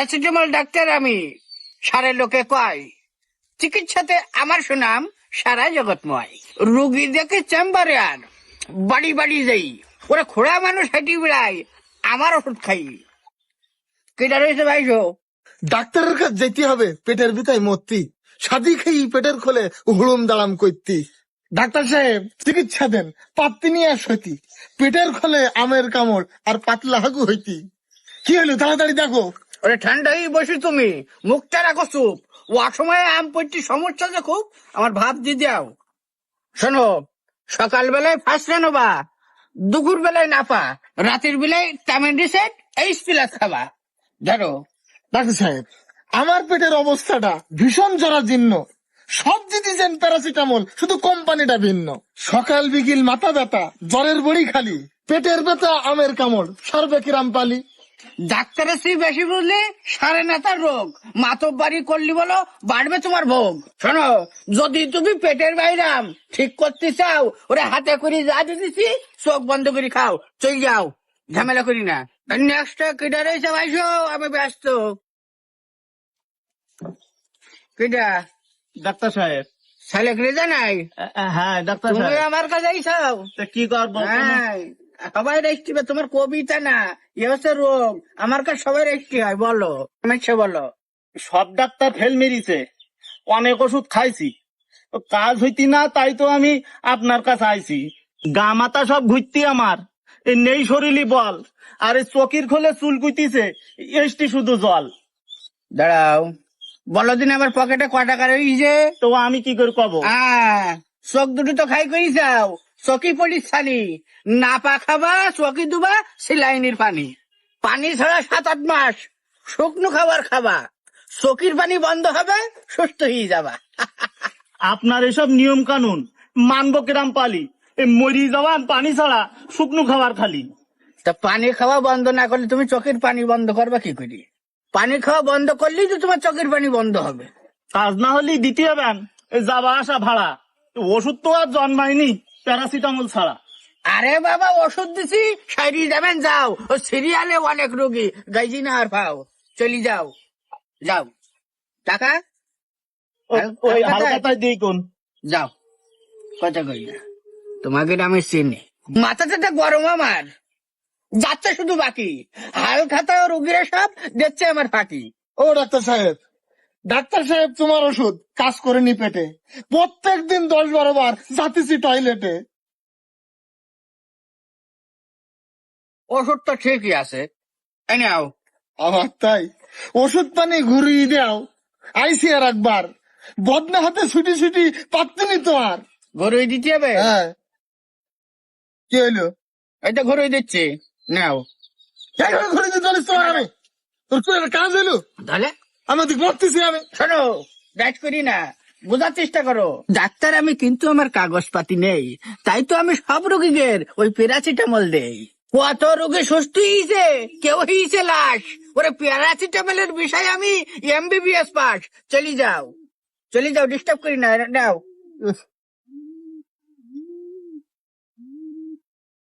Paracetamol doctor আমি, সারে লোকে কয়, চিকিৎসাতে আমার সুনাম সারা জগৎময়। রুগী দেখে চেম্বারে আর বাড়ি বাড়ি যাই, ওরা খোড়া মানুষ হেঁটি বেড়ায় আমার ওষুধ খাই। কেটা রয়েছে ভাইসো ডাক্তারের কাছে যেতে হবে, পেটের ভিতরে মরতি। সাদি খেয়ে পেটের খোলে হুড়ুম দাঁড়াম করতি ডাক্তার সাহেব, চিকিৎসা দেন, পাত্তি নিয়ে হইতি। পেটের খোলে আমের কামড় আর পাতলা হাগু হইতি। কি হলো তাড়াতাড়ি দেখো। ওরে ঠান্ডাই বসে তুমি। মুখটা রাখো চুপ ও অসময়ে আম পড়ছি সমস্যা যে খুব, আমার ভাব দিয়ে দাও শোনো, সকালবেলায় ফার্স্ট রানোবা দুপুর বেলায় নাপা, রাতের বেলায় টামেন্ডিসেট এইচ প্লাস খাবা। ধরো। ডাক্তার সাহেব, আমার পেটের অবস্থাটা ভীষণ জরা জরাজীর্ণ। সব দিতেছেন প্যারাসিটামল শুধু কোম্পানিটা ভিন্ন। সকাল বিকেল মাথা ব্যথা, জ্বরের বড়ি খালি, পেটের ব্যথা আমের কামড়, সর্বে কিরাম পালি। ডাক্তারের সি বেশি বুঝলে সারে নেতার রোগ। মাতব বাড়ি করলি বলো বাড়বে তোমার ভোগ। শোনো যদি তুমি পেটের বাইরাম ঠিক করতে চাও ওরে হাতে করে যা দিতেছি চোখ বন্ধ করে খাও চল যাও। ঝামেলা করি না। নেক্সট ভাইসো আমি ব্যস্ত। কেটা ডাক্তার সাহেব। ছেলে রেজা নাই? আ- আ- হ্যাঁ ডাক্তার সাহেব। আমার কাছে আইসাও কি করব? সবাই রেস্টি তোমার কবিতা না এ হচ্ছে রোগ আমার কাছে সবাই রেস্টি হয় বলো সমস্যা বলো। সব ডাক্তার ফেল মেরিছে অনেক ওষুধ খাইছি। কাজ হইতি না তাই তো আমি আপনার কাছে আইছি। গা মাথা সব ঘুরতি আমার এই নেই শরীরই বল আর এই চকির খোলে চুল কুইতিছে এসটি শুধু জল। দাঁড়াও বলো দিন আমার পকেটে ক টাকা রয়েছে? তো আমি কি করে কব? চোখ দুটো তো খাই করি যাও। চকি পড়িস ছানি। না পা খাবা চকি দুবা সিলাইনির পানি। পানি ছাড়া সাত আট মাস। শুকনো খাবার খাবা। চকির পানি বন্ধ হবে সুস্থ হয়ে যাবা। আপনার এসব নিয়ম কানুন মানব কিরাম পালি। মরি যাওয়া পানি ছাড়া শুকনো খাবার খালি। তা পানি খাওয়া বন্ধ না করলে তুমি চোখের পানি বন্ধ করবা কি করি? পানি খাওয়া বন্ধ করলেই তো তোমার চোখের পানি বন্ধ হবে। কাজ না হলেই দিতে এই যাবা আসা ভাড়া। ওষুধ তো আর জন্মায়নি। প্যারাসিটামল ছাড়া। আরে বাবা ওষুধ দিছি সাইরি যাবেন যাও। ও সিরিয়ালে অনেক রোগী গাইজি না আর পাও। চলি যাও। যাও। টাকা? ওই হালকাতায় দিই কোন? যাও। কথা কই না। তোমাকে আমি চিনি। মাথাটা গরম আমার। যাচ্ছে শুধু বাকি। হাল খাতা ও রুগীরা সব দেখছে আমার ফাঁকি। ও ডাক্তার সাহেব। ডাক্তার সাহেব তোমার ওষুধ কাজ করেনি পেটে। প্রত্যেক দিন দশ বারো বার যাতেছি টয়লেটে। ওষুধ তো ঠিকই আছে। নাও। আমার তাই। ওষুধ পানি ঘুরিয়ে দাও। আইসি আর একবার। বদনা হাতে ছুটি ছুটি পাত্তিনি তো আর। ঘরুই দিতে হবে? হ্যাঁ। কি হইল? এটা তো ঘরুই দিচ্ছি। নাও। কেন ঘুরে দিতে চলিস তোমার আমি। তোর কাজ হইল? তাহলে? আমি দিক মরতেছি আমি। শোনো ব্যাট করি না বোঝার চেষ্টা করো। ডাক্তার আমি কিন্তু আমার কাগজপাতি নেই তাই তো আমি সব রোগীদের ওই প্যারাসিটামল দেই। কত রোগে সুস্থ হয়েছে কেউ হয়েছে লাশ। ওরে প্যারাসিটামলের বিষয়ে আমি এমবিবিএস পাস। চলে যাও চলে যাও ডিস্টার্ব করি না নাও।